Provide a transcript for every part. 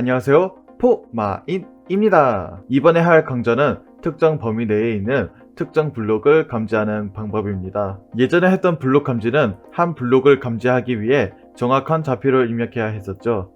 안녕하세요. 포마인입니다. 이번에 할 강좌는 특정 범위 내에 있는 특정 블록을 감지하는 방법입니다. 예전에 했던 블록 감지는 한 블록을 감지하기 위해 정확한 좌표를 입력해야 했었죠.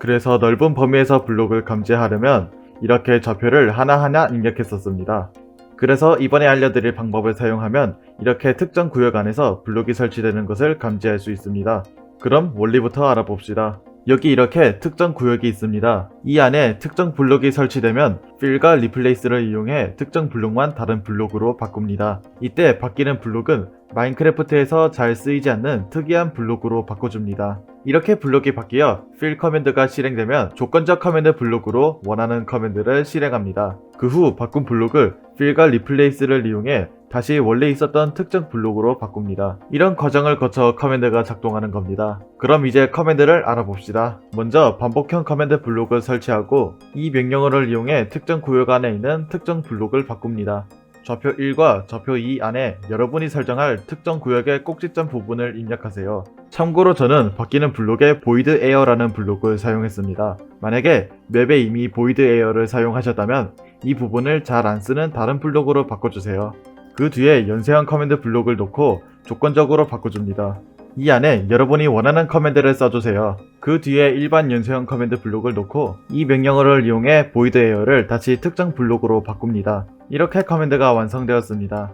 그래서 넓은 범위에서 블록을 감지하려면 이렇게 좌표를 하나하나 입력했었습니다. 그래서 이번에 알려드릴 방법을 사용하면 이렇게 특정 구역 안에서 블록이 설치되는 것을 감지할 수 있습니다. 그럼 원리부터 알아봅시다. 여기 이렇게 특정 구역이 있습니다. 이 안에 특정 블록이 설치되면 fill과 replace를 이용해 특정 블록만 다른 블록으로 바꿉니다. 이때 바뀌는 블록은 마인크래프트에서 잘 쓰이지 않는 특이한 블록으로 바꿔줍니다. 이렇게 블록이 바뀌어 fill 커맨드가 실행되면 조건적 커맨드 블록으로 원하는 커맨드를 실행합니다. 그 후 바꾼 블록을 fill과 replace를 이용해 다시 원래 있었던 특정 블록으로 바꿉니다. 이런 과정을 거쳐 커맨드가 작동하는 겁니다. 그럼 이제 커맨드를 알아봅시다. 먼저 반복형 커맨드 블록을 설치하고 이 명령어를 이용해 특정 구역 안에 있는 특정 블록을 바꿉니다. 좌표 1과 좌표 2 안에 여러분이 설정할 특정 구역의 꼭지점 부분을 입력하세요. 참고로 저는 바뀌는 블록에 void air라는 블록을 사용했습니다. 만약에 맵에 이미 void air를 사용하셨다면 이 부분을 잘 안 쓰는 다른 블록으로 바꿔주세요. 그 뒤에 연쇄형 커맨드 블록을 놓고 조건적으로 바꿔줍니다. 이 안에 여러분이 원하는 커맨드를 써주세요. 그 뒤에 일반 연쇄형 커맨드 블록을 놓고 이 명령어를 이용해 void air를 다시 특정 블록으로 바꿉니다. 이렇게 커맨드가 완성되었습니다.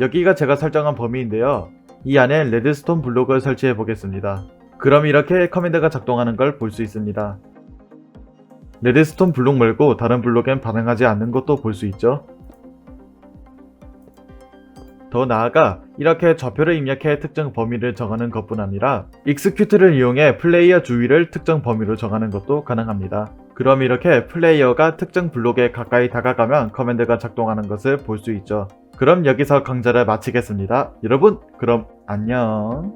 여기가 제가 설정한 범위인데요. 이 안에 레드스톤 블록을 설치해 보겠습니다. 그럼 이렇게 커맨드가 작동하는 걸 볼 수 있습니다. 레드스톤 블록 말고 다른 블록엔 반응하지 않는 것도 볼 수 있죠. 더 나아가 이렇게 좌표를 입력해 특정 범위를 정하는 것뿐 아니라 execute를 이용해 플레이어 주위를 특정 범위로 정하는 것도 가능합니다. 그럼 이렇게 플레이어가 특정 블록에 가까이 다가가면 커맨드가 작동하는 것을 볼 수 있죠. 그럼 여기서 강좌를 마치겠습니다. 여러분, 그럼 안녕.